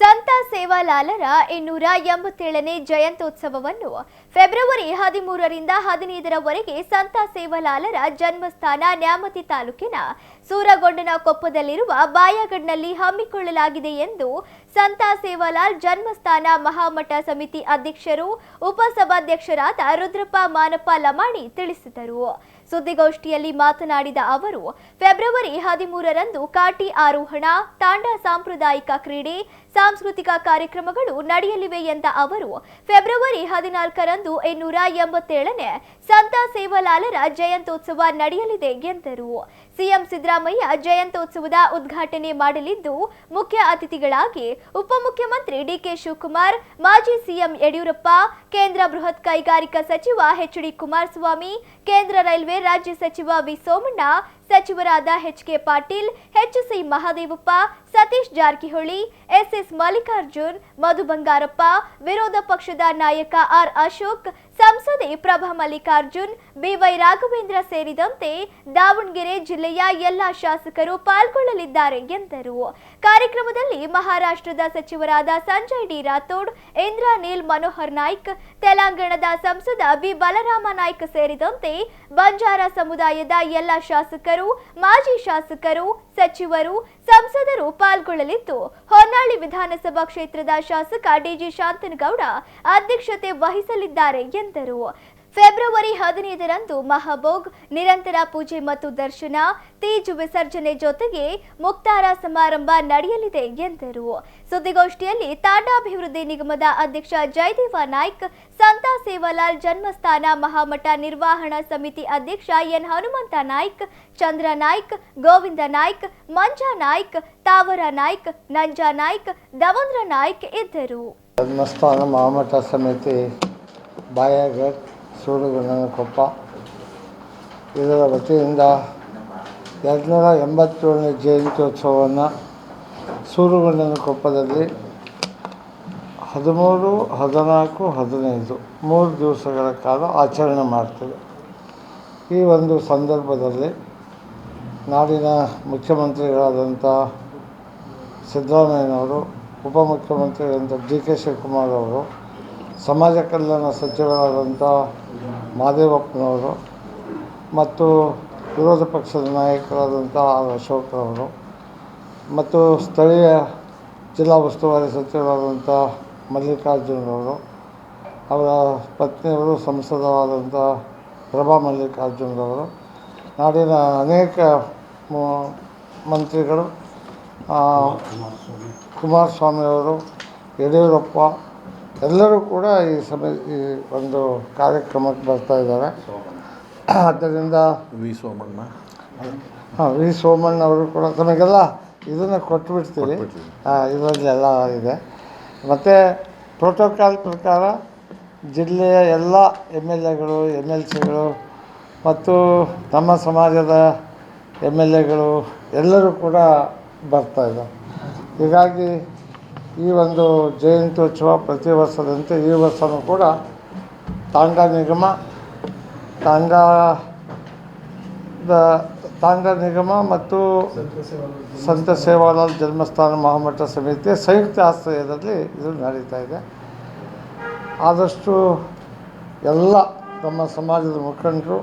ಸಂತ ಸೇವಾಲಾಲರ ಇನ್ನೂರ ಎಂಬತ್ತೇಳನೇ ಜಯಂತ್ಯೋತ್ಸವವನ್ನು ಫೆಬ್ರವರಿ ಹದಿಮೂರರಿಂದ ಹದಿನೈದರವರೆಗೆ ಸಂತ ಸೇವಾಲಾಲರ ಜನ್ಮಸ್ಥಾನ ನ್ಯಾಮತಿ ತಾಲೂಕಿನ ಸೂರಗೊಂಡನ ಕೊಪ್ಪದಲ್ಲಿರುವ ಬಾಯಗಡ್ನಲ್ಲಿ ಹಮ್ಮಿಕೊಳ್ಳಲಾಗಿದೆ ಎಂದು ಸಂತ ಸೇವಾಲಾಲ್ ಜನ್ಮಸ್ಥಾನ ಮಹಾಮಠ ಸಮಿತಿ ಅಧ್ಯಕ್ಷರು, ಉಪಸಭಾಧ್ಯಕ್ಷರಾದ ರುದ್ರಪ್ಪ ಮಾನಪ್ಪ ಲಮಾಣಿ ತಿಳಿಸಿದರು. ಸುದ್ದಿಗೋಷ್ಠಿಯಲ್ಲಿ ಮಾತನಾಡಿದ ಅವರು, ಫೆಬ್ರವರಿ ಹದಿಮೂರರಂದು ಕಾಟಿ ಆರೋಹಣ, ತಾಂಡ ಸಾಂಪ್ರದಾಯಿಕ ಕ್ರೀಡೆ, ಸಾಂಸ್ಕೃತಿಕ ಕಾರ್ಯಕ್ರಮಗಳು ನಡೆಯಲಿವೆ ಎಂದ ಅವರು, ಫೆಬ್ರವರಿ ಹದಿನಾಲ್ಕರಂದು ಇನ್ನೂರ ಎಂಬತ್ತೇಳನೇ ಸಂತ ಸೇವಾಲಾಲರ ಜಯಂತ್ಯೋತ್ಸವ ನಡೆಯಲಿದೆ ಎಂದರು. ಸಿಎಂ ಸಿದ್ದರಾಮಯ್ಯ ಜಯಂತ್ಯೋತ್ಸವದ ಉದ್ಘಾಟನೆ ಮಾಡಲಿದ್ದು, ಮುಖ್ಯ ಅತಿಥಿಗಳಾಗಿ ಉಪಮುಖ್ಯಮಂತ್ರಿ ಡಿಕೆ ಶಿವಕುಮಾರ್, ಮಾಜಿ ಸಿಎಂ ಯಡಿಯೂರಪ್ಪ, ಕೇಂದ್ರ ಬೃಹತ್ ಕೈಗಾರಿಕಾ ಸಚಿವ ಎಚ್ ಡಿ ಕುಮಾರಸ್ವಾಮಿ, ಕೇಂದ್ರ ರೈಲ್ವೆ ರಾಜ್ಯ ಸಚಿವ ವಿ. ಸೋಮಣ್ಣ ಸಚಿವರಾದ H K Patil H C Mahadevappa, Satish Jarkiholi, SS Mallikarjun, Madhu Bangarappa, ವಿರೋಧ ಪಕ್ಷದ ನಾಯಕ ಆರ್ ಅಶೋಕ್, ಸಂಸದೆ ಪ್ರಭಾ ಮಲ್ಲಿಕಾರ್ಜುನ್ ಬಿವೈ ರಾಘವೇಂದ್ರ ಸೇರಿದಂತೆ ದಾವಣಗೆರೆ ಜಿಲ್ಲೆಯ ಎಲ್ಲಾ ಶಾಸಕರು ಪಾಲ್ಗೊಳ್ಳಲಿದ್ದಾರೆ ಎಂದರು. ಕಾರ್ಯಕ್ರಮದಲ್ಲಿ ಮಹಾರಾಷ್ಟ್ರದ ಸಚಿವರಾದ ಸಂಜಯ್ ಡಿ ರಾಥೋಡ್, ಇಂದ್ರಾ ನೀಲ್ ಮನೋಹರ್ ನಾಯ್ಕ್, ತೆಲಂಗಾಣದ ಸಂಸದ ಬಿ ಬಲರಾಮ ನಾಯ್ಕ್ ಸೇರಿದಂತೆ ಬಂಜಾರ ಸಮುದಾಯದ ಎಲ್ಲ ಶಾಸಕರು ಮಾಜಿ ಶಾಸಕರು ಸಚಿವರು ಸಂಸದರು ಪಾಲ್ಗೊಳ್ಳಲಿದ್ದು ಹೊನ್ನಾಳಿ ವಿಧಾನಸಭಾ ಕ್ಷೇತ್ರದ ಶಾಸಕ ಡಿಜಿ ಶಾಂತನಗೌಡ ಅಧ್ಯಕ್ಷತೆ ವಹಿಸಲಿದ್ದಾರೆ ಎಂದರು. ಫೆಬ್ರವರಿ ಹದಿನೈದರಂದು ಮಹಾಭೋಗ್, ನಿರಂತರ ಪೂಜೆ ಮತ್ತು ದರ್ಶನ, ತೀಜ್ ವಿಸರ್ಜನೆ ಜೊತೆಗೆ ಮುಕ್ತಾರ ಸಮಾರಂಭ ನಡೆಯಲಿದೆ ಎಂದರು. ಸುದ್ದಿಗೋಷ್ಠಿಯಲ್ಲಿ ತಾಂಡಾಭಿವೃದ್ಧಿ ನಿಗಮದ ಅಧ್ಯಕ್ಷ ಜಯದೇವ ನಾಯ್ಕ್, ಸಂತ ಸೇವಾಲಾಲ್ ಜನ್ಮಸ್ಥಾನ ಮಹಾಮಠ ನಿರ್ವಹಣಾ ಸಮಿತಿ ಅಧ್ಯಕ್ಷ ಎನ್ ಹನುಮಂತ ನಾಯ್ಕ್, ಚಂದ್ರ ನಾಯ್ಕ್, ಗೋವಿಂದ ನಾಯ್ಕ್, ಮಂಜಾ ನಾಯ್ಕ್, ತಾವರ ನಾಯ್ಕ್, ನಂಜಾ ನಾಯ್ಕ್ ದವಂದ್ರ ನಾಯ್ಕ್ ಇದ್ದರು. ಜನ್ಮಸ್ಥಾನ ಮಹಾಮಠ ಸಮಿತಿ ಬಾಯಾಘಟ್ ಸೂಡುಗುಂಡನ ಕೊಪ್ಪ. ಇದರ ವತಿಯಿಂದ ಎರಡುನೂರ ಎಂಬತ್ತೇಳನೇ ಜಯಂತ್ಯೋತ್ಸವವನ್ನು ಸೂರುಗೊಂಡನ ಕೊಪ್ಪದಲ್ಲಿ ಹದಿಮೂರು, ಹದಿನಾಲ್ಕು, ಹದಿನೈದು ಮೂರು ದಿವಸಗಳ ಕಾಲ ಆಚರಣೆ ಮಾಡ್ತೇವೆ. ಈ ಒಂದು ಸಂದರ್ಭದಲ್ಲಿ ನಾಡಿನ ಮುಖ್ಯಮಂತ್ರಿಗಳಾದಂಥ ಸಿದ್ದರಾಮಯ್ಯನವರು ಉಪಮುಖ್ಯಮಂತ್ರಿಗಳಂಥ ಡಿ ಕೆ ಶಿವಕುಮಾರ್ ಅವರು ಸಮಾಜ ಕಲ್ಯಾಣ ಸಚಿವರಾದಂಥ ಮಹದೇವಪ್ಪನವರು ಮತ್ತು ವಿರೋಧ ಪಕ್ಷದ ನಾಯಕರಾದಂಥ ಆರ್ ಅಶೋಕ್ರವರು ಮತ್ತು ಸ್ಥಳೀಯ ಜಿಲ್ಲಾ ಉಸ್ತುವಾರಿ ಸಚಿವರಾದಂಥ ಮಲ್ಲಿಕಾರ್ಜುನರವರು ಅವರ ಪತ್ನಿಯವರು ಸಂಸದರಾದಂಥ ಪ್ರಭಾ ಮಲ್ಲಿಕಾರ್ಜುನರವರು ನಾಡಿನ ಅನೇಕ ಮಂತ್ರಿಗಳು ಕುಮಾರಸ್ವಾಮಿಯವರು ಯಡಿಯೂರಪ್ಪ ಎಲ್ಲರೂ ಕೂಡ ಈ ಸಮಯ ಈ ಒಂದು ಕಾರ್ಯಕ್ರಮಕ್ಕೆ ಬರ್ತಾ ಇದ್ದಾರೆ. ಆದ್ದರಿಂದ ವಿ ಸೋಮಣ್ಣ. ಹಾಂ ವಿ ಸೋಮಣ್ಣ ಅವರು ಕೂಡ ತಮಗೆಲ್ಲ ಇದನ್ನು ಕೊಟ್ಬಿಡ್ತೀವಿ. ಕೊಟ್ಬಿಡ್ತೀವಿ. ಇದರಲ್ಲಿ ಎಲ್ಲ ಇದೆ. ಮತ್ತು ಪ್ರೋಟೋಕಾಲ್ ಪ್ರಕಾರ ಜಿಲ್ಲೆಯ ಎಲ್ಲ ಎಂ ಎಲ್ ಎಗಳು ಎಂ ಎಲ್ ಸಿಗಳು ಮತ್ತು ನಮ್ಮ ಸಮಾಜದ ಎಂ ಎಲ್ ಎಗಳು ಎಲ್ಲರೂ ಕೂಡ ಬರ್ತಾ ಇದ್ದಾರೆ. ಹೀಗಾಗಿ ಈ ಒಂದು ಜಯಂತ್ಯೋತ್ಸವ ಪ್ರತಿ ವರ್ಷದಂತೆ ಈ ವರ್ಷವೂ ಕೂಡ ತಾಂಡ ನಿಗಮ ದ ತಾಂಡ ನಿಗಮ ಮತ್ತು ಸಂತ ಸೇವಾಲಾಲ್ ಜನ್ಮಸ್ಥಾನ ಮಹಾಮಠ ಸಮಿತಿಯ ಸಂಯುಕ್ತ ಆಶ್ರಯದಲ್ಲಿ ಇದು ನಡೀತಾ ಇದೆ. ಆದಷ್ಟು ಎಲ್ಲ ನಮ್ಮ ಸಮಾಜದ ಮುಖಂಡರು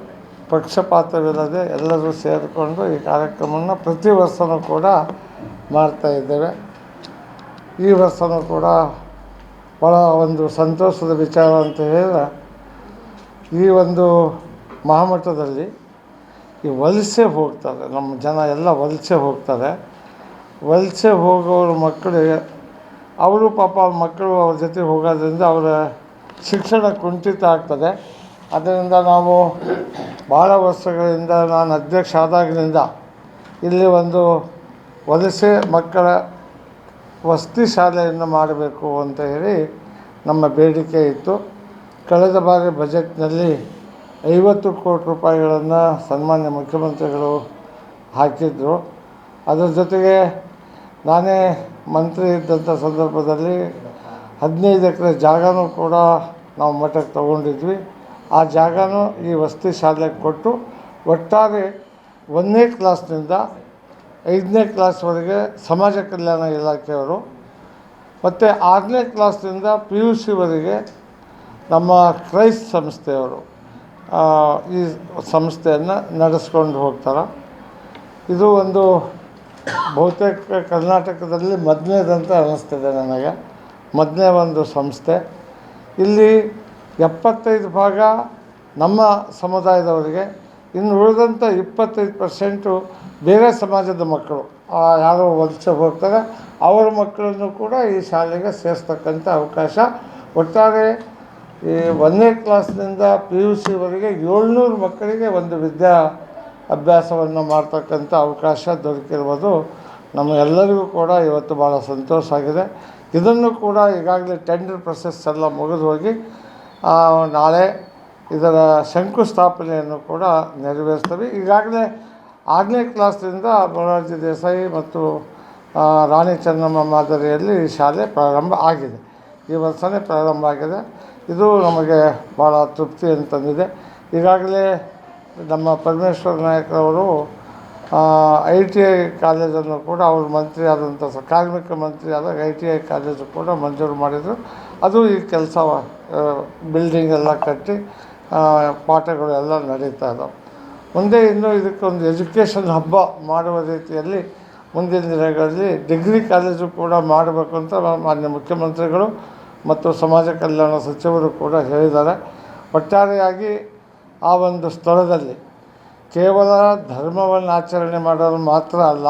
ಪಕ್ಷಪಾತವಿಲ್ಲದೆ ಎಲ್ಲರೂ ಸೇರಿಕೊಂಡು ಈ ಕಾರ್ಯಕ್ರಮವನ್ನು ಪ್ರತಿ ವರ್ಷವೂ ಕೂಡ ಮಾಡ್ತಾ ಇದ್ದೇವೆ. ಈ ವರ್ಷವೂ ಕೂಡ ಭಾಳ ಒಂದು ಸಂತೋಷದ ವಿಚಾರ ಅಂತ ಹೇಳಿದ್ರೆ, ಈ ಒಂದು ಮಹಾಮಠದಲ್ಲಿ ಈ ವಲಸೆ ಹೋಗ್ತಾರೆ, ನಮ್ಮ ಜನ ಎಲ್ಲ ವಲಸೆ ಹೋಗ್ತಾರೆ. ವಲಸೆ ಹೋಗೋರ ಮಕ್ಕಳಿಗೆ ಅವರು ಪಾಪ ಮಕ್ಕಳು ಅವ್ರ ಜೊತೆ ಹೋಗೋದ್ರಿಂದ ಅವರ ಶಿಕ್ಷಣ ಕುಂಠಿತ ಆಗ್ತದೆ. ಅದರಿಂದ ನಾವು ಭಾಳ ವರ್ಷಗಳಿಂದ ನಾನು ಅಧ್ಯಕ್ಷ ಆದಾಗಿನಿಂದ ಇಲ್ಲಿ ಒಂದು ವಲಸೆ ಮಕ್ಕಳ ವಸತಿ ಶಾಲೆಯನ್ನು ಮಾಡಬೇಕು ಅಂತ ಹೇಳಿ ನಮ್ಮ ಬೇಡಿಕೆ ಇತ್ತು. ಕಳೆದ ಬಾರಿ ಬಜೆಟ್ನಲ್ಲಿ ಐವತ್ತು ಕೋಟಿ ರೂಪಾಯಿಗಳನ್ನು ಸನ್ಮಾನ್ಯ ಮುಖ್ಯಮಂತ್ರಿಗಳು ಹಾಕಿದ್ದರು ಅದರ ಜೊತೆಗೆ ನಾನೇ ಮಂತ್ರಿ ಇದ್ದಂಥ ಸಂದರ್ಭದಲ್ಲಿ ಹದಿನೈದು ಎಕರೆ ಜಾಗನೂ ಕೂಡ ನಾವು ಮಠಕ್ಕೆ ತಗೊಂಡಿದ್ವಿ. ಆ ಜಾಗನೂ ಈ ವಸತಿ ಶಾಲೆಗೆ ಕೊಟ್ಟು ಒಟ್ಟಾರೆ ಒಂದನೇ ಕ್ಲಾಸ್ನಿಂದ ಐದನೇ ಕ್ಲಾಸ್ವರೆಗೆ ಸಮಾಜ ಕಲ್ಯಾಣ ಇಲಾಖೆಯವರು ಮತ್ತು ಆರನೇ ಕ್ಲಾಸ್ನಿಂದ ಪಿ ಯು ಸಿವರೆಗೆ ನಮ್ಮ ಕ್ರೈಸ್ತ ಸಂಸ್ಥೆಯವರು ಈ ಸಂಸ್ಥೆಯನ್ನು ನಡೆಸ್ಕೊಂಡು ಹೋಗ್ತಾರೆ. ಇದು ಒಂದು ಬಹುತೇಕ ಕರ್ನಾಟಕದಲ್ಲಿ ಮೊದಲನೇದಂತ ಅನ್ನಿಸ್ತಿದೆ ನನಗೆ. ಮೊದಲನೇ ಒಂದು ಸಂಸ್ಥೆ. ಇಲ್ಲಿ ಎಪ್ಪತ್ತೈದು ಭಾಗ ನಮ್ಮ ಸಮುದಾಯದವರಿಗೆ ಇನ್ನು ಉಳಿದಂಥ ಇಪ್ಪತ್ತೈದು ಪರ್ಸೆಂಟು ಬೇರೆ ಸಮಾಜದ ಮಕ್ಕಳು. ಯಾರೋ ವಲಸೆ ಹೋಗ್ತಾರೆ, ಅವರ ಮಕ್ಕಳನ್ನು ಕೂಡ ಈ ಶಾಲೆಗೆ ಸೇರಿಸ್ತಕ್ಕಂಥ ಅವಕಾಶ. ಒಟ್ಟಾರೆ ಈ ಒಂದನೇ ಕ್ಲಾಸ್ನಿಂದ ಪಿ ಯು ಸಿವರೆಗೆ ಏಳ್ನೂರು ಮಕ್ಕಳಿಗೆ ಒಂದು ವಿದ್ಯಾ ಅಭ್ಯಾಸವನ್ನು ಮಾಡ್ತಕ್ಕಂಥ ಅವಕಾಶ ದೊರಕಿರುವುದು ನಮಗೆಲ್ಲರಿಗೂ ಕೂಡ ಇವತ್ತು ಭಾಳ ಸಂತೋಷ ಆಗಿದೆ. ಇದನ್ನು ಕೂಡ ಈಗಾಗಲೇ ಟೆಂಡರ್ ಪ್ರೊಸೆಸ್ ಎಲ್ಲ ಮುಗಿದು ಹೋಗಿ ನಾಳೆ ಇದರ ಶಂಕುಸ್ಥಾಪನೆಯನ್ನು ಕೂಡ ನೆರವೇರಿಸ್ತೇವೆ. ಈಗಾಗಲೇ ಆರನೇ ಕ್ಲಾಸ್ನಿಂದ ಮೊರಾರ್ಜಿ ದೇಸಾಯಿ ಮತ್ತು ರಾಣಿ ಚೆನ್ನಮ್ಮ ಮಾದರಿಯಲ್ಲಿ ಶಾಲೆ ಪ್ರಾರಂಭ ಆಗಿದೆ. ಈ ವರ್ಷವೇ ಪ್ರಾರಂಭ ಆಗಿದೆ. ಇದು ನಮಗೆ ಭಾಳ ತೃಪ್ತಿಯನ್ನು ತಂದಿದೆ ಈಗಾಗಲೇ ನಮ್ಮ ಪರಮೇಶ್ವರ ನಾಯಕರವರು ಐ ಟಿ ಐ ಕಾಲೇಜನ್ನು ಕೂಡ ಅವರು ಮಂತ್ರಿ ಆದಂಥ ಕಾರ್ಮಿಕ ಮಂತ್ರಿ ಆದಾಗ ಐ ಟಿ ಐ ಕಾಲೇಜು ಕೂಡ ಮಂಜೂರು ಮಾಡಿದರು. ಅದು ಈ ಕೆಲಸ ಬಿಲ್ಡಿಂಗ್ ಎಲ್ಲ ಕಟ್ಟಿ ಪಾಠಗಳು ಎಲ್ಲ ನಡೀತಾ ಇದ್ದಾವೆ ಮುಂದೆ ಇನ್ನೂ ಇದಕ್ಕೊಂದು ಎಜುಕೇಷನ್ ಹಬ್ಬ ಮಾಡುವ ರೀತಿಯಲ್ಲಿ ಮುಂದಿನ ದಿನಗಳಲ್ಲಿ ಡಿಗ್ರಿ ಕಾಲೇಜು ಕೂಡ ಮಾಡಬೇಕು ಅಂತ ಮಾನ್ಯ ಮುಖ್ಯಮಂತ್ರಿಗಳು ಮತ್ತು ಸಮಾಜ ಕಲ್ಯಾಣ ಸಚಿವರು ಕೂಡ ಹೇಳಿದ್ದಾರೆ. ಒಟ್ಟಾರೆಯಾಗಿ ಆ ಒಂದು ಸ್ಥಳದಲ್ಲಿ ಕೇವಲ ಧರ್ಮವನ್ನು ಆಚರಣೆ ಮಾಡೋದು ಮಾತ್ರ ಅಲ್ಲ,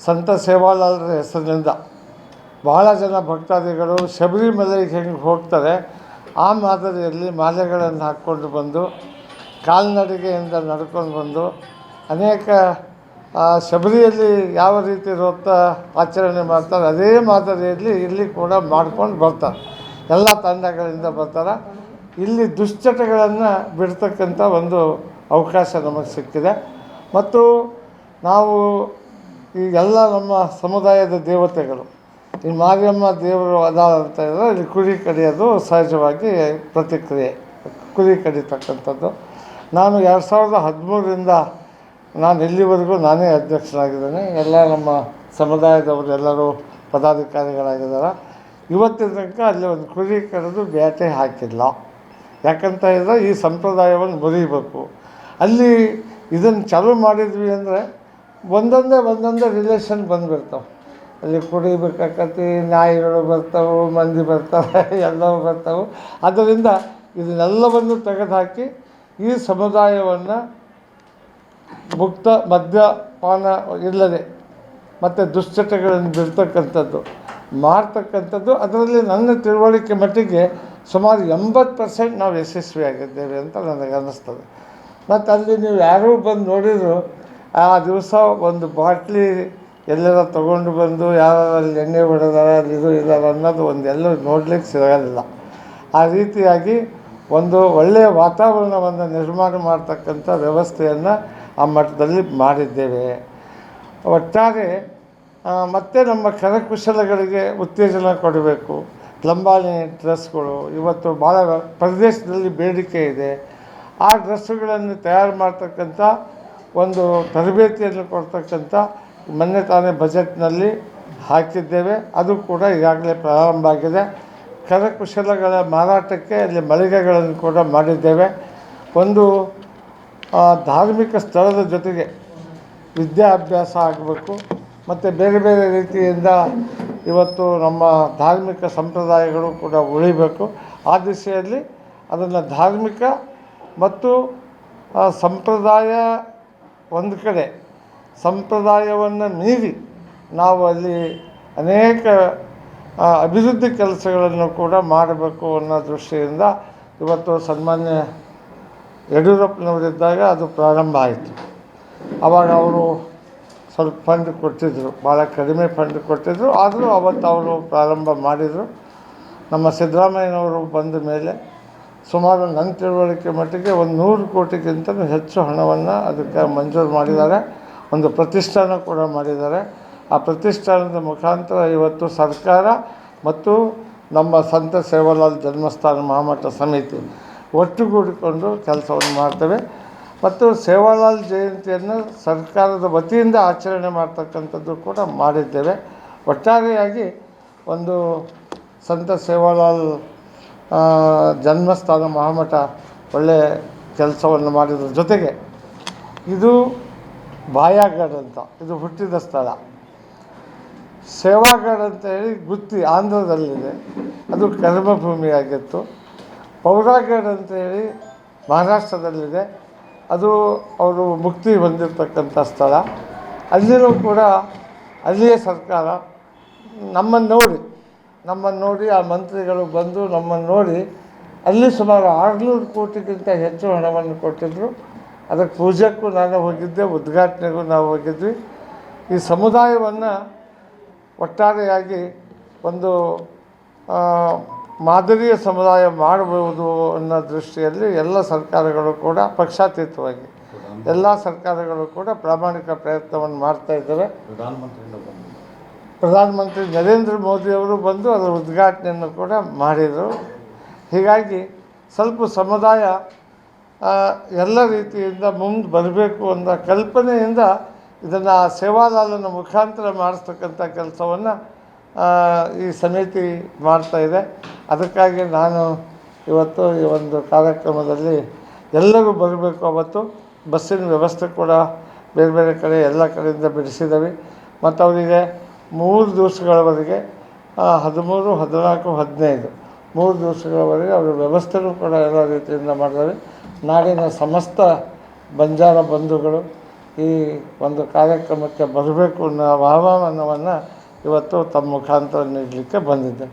ಸಂತ ಸೇವಾಲಾಲರ ಹೆಸರಿನಿಂದ ಬಹಳ ಜನ ಭಕ್ತಾದಿಗಳು ಶಬರಿಮಲೆಗೆ ಹೆಂಗೆ ಹೋಗ್ತಾರೆ ಆ ಮಾದರಿಯಲ್ಲಿ ಮಾಲೆಗಳನ್ನು ಹಾಕ್ಕೊಂಡು ಬಂದು ಕಾಲ್ನಡಿಗೆಯಿಂದ ನಡ್ಕೊಂಡು ಬಂದು ಅನೇಕ ಶಬರಿಯಲ್ಲಿ ಯಾವ ರೀತಿ ವ್ರತ ಆಚರಣೆ ಮಾಡ್ತಾರೆ ಅದೇ ಮಾದರಿಯಲ್ಲಿ ಇಲ್ಲಿ ಕೂಡ ಮಾಡ್ಕೊಂಡು ಬರ್ತಾರೆ. ಎಲ್ಲ ತಂಡಗಳಿಂದ ಬರ್ತಾರೆ. ಇಲ್ಲಿ ದುಶ್ಚಟಗಳನ್ನು ಬಿಡ್ತಕ್ಕಂಥ ಒಂದು ಅವಕಾಶ ನಮಗೆ ಸಿಕ್ಕಿದೆ. ಮತ್ತು ನಾವು ಈ ಎಲ್ಲ ನಮ್ಮ ಸಮುದಾಯದ ದೇವತೆಗಳು ಈ ಮಾರಿಯಮ್ಮ ದೇವರು ಹೇಳಿದ್ರೆ ಇಲ್ಲಿ ಕುರಿ ಕಡಿಯೋದು ಸಹಜವಾಗಿ ಪ್ರತಿಕ್ರಿಯೆ, ಕುರಿ ಕಡಿತಕ್ಕಂಥದ್ದು. ನಾನು ಎರಡು ಸಾವಿರದ ಹದಿಮೂರರಿಂದ ನಾನು ಇಲ್ಲಿವರೆಗೂ ನಾನೇ ಅಧ್ಯಕ್ಷನಾಗಿದ್ದೇನೆ. ಎಲ್ಲ ನಮ್ಮ ಸಮುದಾಯದವರು ಎಲ್ಲರೂ ಪದಾಧಿಕಾರಿಗಳಾಗಿದ್ದಾರೆ. ಇವತ್ತಿನ ತನಕ ಅಲ್ಲಿ ಒಂದು ಕುರಿ ಕಡಿದು ಬೇಟೆ ಹಾಕಿಲ್ಲ. ಯಾಕಂತ ಹೇಳಿದ್ರೆ ಈ ಸಂಪ್ರದಾಯವನ್ನು ಮುರಿಬೇಕು. ಅಲ್ಲಿ ಇದನ್ನು ಚಾಲೂ ಮಾಡಿದ್ವಿ ಅಂದರೆ ಒಂದೊಂದೇ ಒಂದೊಂದೇ ರಿಲೇಷನ್ ಬಂದುಬಿಡ್ತಾವೆ. ಅಲ್ಲಿ ಕುಡಿಬೇಕಾಕತಿ ನಾಯಿಗಳು ಬರ್ತವೆ, ಮಂದಿ ಬರ್ತಾರೆ ಎಲ್ಲವೂ ಬರ್ತವೆ. ಆದ್ದರಿಂದ ಇದನ್ನೆಲ್ಲವನ್ನು ತೆಗೆದುಹಾಕಿ ಈ ಸಮುದಾಯವನ್ನು ಮುಕ್ತ, ಮದ್ಯಪಾನ ಇಲ್ಲದೆ ಮತ್ತು ದುಶ್ಚಟಗಳನ್ನು ಬಿಡ್ತಕ್ಕಂಥದ್ದು ಮಾಡ್ತಕ್ಕಂಥದ್ದು ಅದರಲ್ಲಿ ನನ್ನ ತಿಳುವಳಿಕೆ ಮಟ್ಟಿಗೆ ಸುಮಾರು ಎಂಬತ್ತು ಪರ್ಸೆಂಟ್ ನಾವು ಯಶಸ್ವಿಯಾಗಿದ್ದೇವೆ ಅಂತ ನನಗೆ ಅನ್ನಿಸ್ತದೆ. ಮತ್ತು ಅಲ್ಲಿ ನೀವು ಯಾರೂ ಬಂದು ನೋಡಿದರೂ, ಆ ದಿವಸ ಒಂದು ಬಾಟ್ಲಿ ಎಲ್ಲರ ತೊಗೊಂಡು ಬಂದು ಯಾವ ಅಲ್ಲಿ ಎಣ್ಣೆ ಹೊಡೆದಾರ ಅಲ್ಲಿ ಇದು ಇದಾರ ಅನ್ನೋದು ಒಂದು ಎಲ್ಲೂ ನೋಡ್ಲಿಕ್ಕೆ ಸಿಗೋಲ್ಲ ಆ ರೀತಿಯಾಗಿ ಒಂದು ಒಳ್ಳೆಯ ವಾತಾವರಣವನ್ನು ನಿರ್ಮಾಣ ಮಾಡ್ತಕ್ಕಂಥ ವ್ಯವಸ್ಥೆಯನ್ನು ಆ ಮಟ್ಟದಲ್ಲಿ ಮಾಡಿದ್ದೇವೆ. ಒಟ್ಟಾರೆ ಮತ್ತೆ ನಮ್ಮ ಕರಕುಶಲಗಳಿಗೆ ಉತ್ತೇಜನ ಕೊಡಬೇಕು. ಲಂಬಾಣಿ ಡ್ರೆಸ್ಗಳು, ಇವತ್ತು ಭಾಳ ಪ್ರದೇಶದಲ್ಲಿ ಬೇಡಿಕೆ ಇದೆ. ಆ ಡ್ರೆಸ್ಸುಗಳನ್ನು ತಯಾರು ಮಾಡ್ತಕ್ಕಂಥ ಒಂದು ತರಬೇತಿಯನ್ನು ಕೊಡ್ತಕ್ಕಂಥ ಮೊನ್ನೆ ತಾನೇ ಬಜೆಟ್ನಲ್ಲಿ ಹಾಕಿದ್ದೇವೆ. ಅದು ಕೂಡ ಈಗಾಗಲೇ ಪ್ರಾರಂಭ ಆಗಿದೆ. ಕರಕುಶಲಗಳ ಮಾರಾಟಕ್ಕೆ ಅಲ್ಲಿ ಮಳಿಗೆಗಳನ್ನು ಕೂಡ ಮಾಡಿದ್ದೇವೆ. ಒಂದು ಧಾರ್ಮಿಕ ಸ್ಥಳದ ಜೊತೆಗೆ ವಿದ್ಯಾಭ್ಯಾಸ ಆಗಬೇಕು. ಮತ್ತು ಬೇರೆ ಬೇರೆ ರೀತಿಯಿಂದ ಇವತ್ತು ನಮ್ಮ ಧಾರ್ಮಿಕ ಸಂಪ್ರದಾಯಗಳು ಕೂಡ ಉಳಿಬೇಕು. ಆ ದಿಶೆಯಲ್ಲಿ ಅದನ್ನು ಧಾರ್ಮಿಕ ಮತ್ತು ಸಂಪ್ರದಾಯ ಒಂದು ಕಡೆ ಸಂಪ್ರದಾಯವನ್ನು ಮೀರಿ ನಾವು ಅಲ್ಲಿ ಅನೇಕ ಅಭಿವೃದ್ಧಿ ಕೆಲಸಗಳನ್ನು ಕೂಡ ಮಾಡಬೇಕು ಅನ್ನೋ ದೃಷ್ಟಿಯಿಂದ ಇವತ್ತು ಸನ್ಮಾನ್ಯ ಯಡಿಯೂರಪ್ಪನವರಿದ್ದಾಗ ಅದು ಪ್ರಾರಂಭ ಆಯಿತು. ಆವಾಗ ಅವರು ಸ್ವಲ್ಪ ಫಂಡ್ ಕೊಟ್ಟಿದ್ದರು ಭಾಳ ಕಡಿಮೆ ಫಂಡ್ ಕೊಟ್ಟಿದ್ದರು ಆದರೂ ಅವತ್ತು ಅವರು ಪ್ರಾರಂಭ ಮಾಡಿದರು. ನಮ್ಮ ಸಿದ್ದರಾಮಯ್ಯನವರು ಬಂದ ಮೇಲೆ ಸುಮಾರು ನನ್ನ ತಿಳುವಳಿಕೆ ಮಟ್ಟಿಗೆ ಒಂದು ನೂರು ಕೋಟಿಗಿಂತಲೂ ಹೆಚ್ಚು ಹಣವನ್ನು ಅದಕ್ಕೆ ಮಂಜೂರು ಮಾಡಿದ್ದಾರೆ. ಒಂದು ಪ್ರತಿಷ್ಠಾನ ಕೂಡ ಮಾಡಿದ್ದಾರೆ. ಆ ಪ್ರತಿಷ್ಠಾನದ ಮುಖಾಂತರ ಇವತ್ತು ಸರ್ಕಾರ ಮತ್ತು ನಮ್ಮ ಸಂತ ಸೇವಾಲಾಲ್ ಜನ್ಮಸ್ಥಾನ ಮಹಾಮಠ ಸಮಿತಿ ಒಟ್ಟುಗೂಡಿಕೊಂಡು ಕೆಲಸವನ್ನು ಮಾಡ್ತೇವೆ. ಮತ್ತು ಸೇವಾಲಾಲ್ ಜಯಂತಿಯನ್ನು ಸರ್ಕಾರದ ವತಿಯಿಂದ ಆಚರಣೆ ಮಾಡ್ತಕ್ಕಂಥದ್ದು ಕೂಡ ಮಾಡಿದ್ದೇವೆ. ಒಟ್ಟಾರೆಯಾಗಿ ಒಂದು ಸಂತ ಸೇವಾಲಾಲ್ ಜನ್ಮಸ್ಥಾನ ಮಹಾಮಠ ಒಳ್ಳೆಯ ಕೆಲಸವನ್ನು ಮಾಡಿದ್ರ ಜೊತೆಗೆ ಇದು ಬಾಯಾಗಡ್ ಅಂತ. ಇದು ಹುಟ್ಟಿದ ಸ್ಥಳ. ಸೇವಾಗಡ್ ಅಂತ ಹೇಳಿ ಗುತ್ತಿ ಆಂಧ್ರದಲ್ಲಿದೆ. ಅದು ಕರ್ಮಭೂಮಿಯಾಗಿತ್ತು. ಪೌರಾಗಡ್ ಅಂತ ಹೇಳಿ ಮಹಾರಾಷ್ಟ್ರದಲ್ಲಿದೆ. ಅದು ಅವರು ಮುಕ್ತಿ ಹೊಂದಿರತಕ್ಕಂಥ ಸ್ಥಳ. ಅಲ್ಲಿಯೂ ಕೂಡ ಅಲ್ಲಿಯ ಸರ್ಕಾರ ನಮ್ಮನ್ನು ನೋಡಿ ನಮ್ಮನ್ನು ನೋಡಿ, ಆ ಮಂತ್ರಿಗಳು ಬಂದು ನಮ್ಮನ್ನು ನೋಡಿ, ಅಲ್ಲಿ ಸುಮಾರು ಆರುನೂರು ಕೋಟಿಗಿಂತ ಹೆಚ್ಚು ಹಣವನ್ನು ಕೊಟ್ಟಿದ್ದರು ಅದಕ್ಕೆ ಪೂಜೆಗೂ ನಾನು ಹೋಗಿದ್ದೆ ಉದ್ಘಾಟನೆಗೂ ನಾವು ಹೋಗಿದ್ವಿ. ಈ ಸಮುದಾಯವನ್ನು ಒಟ್ಟಾರೆಯಾಗಿ ಒಂದು ಮಾದರಿಯ ಸಮುದಾಯ ಮಾಡಬಹುದು ಅನ್ನೋ ದೃಷ್ಟಿಯಲ್ಲಿ ಎಲ್ಲ ಸರ್ಕಾರಗಳು ಕೂಡ ಪಕ್ಷಾತೀತವಾಗಿ ಎಲ್ಲ ಸರ್ಕಾರಗಳು ಕೂಡ ಪ್ರಾಮಾಣಿಕ ಪ್ರಯತ್ನವನ್ನು ಮಾಡ್ತಾ ಇದ್ದಾರೆ. ಪ್ರಧಾನಮಂತ್ರಿ ನರೇಂದ್ರ ಮೋದಿಯವರು ಬಂದು ಅದರ ಉದ್ಘಾಟನೆಯನ್ನು ಕೂಡ ಮಾಡಿದರು. ಹೀಗಾಗಿ ಸ್ವಲ್ಪ ಸಮುದಾಯ ಎಲ್ಲ ರೀತಿಯಿಂದ ಮುಂದೆ ಬರಬೇಕು ಅನ್ನೋ ಕಲ್ಪನೆಯಿಂದ ಇದನ್ನು ಸೇವಾಲಾಲನ ಮುಖಾಂತರ ಮಾಡಿಸ್ತಕ್ಕಂಥ ಕೆಲಸವನ್ನು ಈ ಸಮಿತಿ ಮಾಡ್ತಾಯಿದೆ ಅದಕ್ಕಾಗಿ ನಾನು ಇವತ್ತು ಈ ಒಂದು ಕಾರ್ಯಕ್ರಮದಲ್ಲಿ ಎಲ್ಲರೂ ಬರಬೇಕು ಅವತ್ತು. ಬಸ್ಸಿನ ವ್ಯವಸ್ಥೆ ಕೂಡ ಬೇರೆ ಬೇರೆ ಕಡೆ ಎಲ್ಲ ಕಡೆಯಿಂದ ಬಿಡಿಸಿದ್ದೀವಿ ಮತ್ತು ಅವರಿಗೆ ಮೂರು ದಿವಸಗಳವರೆಗೆ ಆ, ಹದಿಮೂರು ಹದಿನಾಲ್ಕು ಹದಿನೈದು ಮೂರು ದಿವಸಗಳವರೆಗೆ ಅವರ ವ್ಯವಸ್ಥೆನೂ ಕೂಡ ಎಲ್ಲ ರೀತಿಯಿಂದ ಮಾಡಿದ್ದಾರೆ ನಾಡಿನ ಸಮಸ್ತ ಬಂಜಾರ ಬಂಧುಗಳು ಈ ಒಂದು ಕಾರ್ಯಕ್ರಮಕ್ಕೆ ಬರಬೇಕು ಅನ್ನೋ ಆಹ್ವಾನವನ್ನು ಇವತ್ತು ತಮ್ಮ ಮುಖಾಂತರ ನೀಡಲಿಕ್ಕೆ ಬಂದಿದ್ದೆ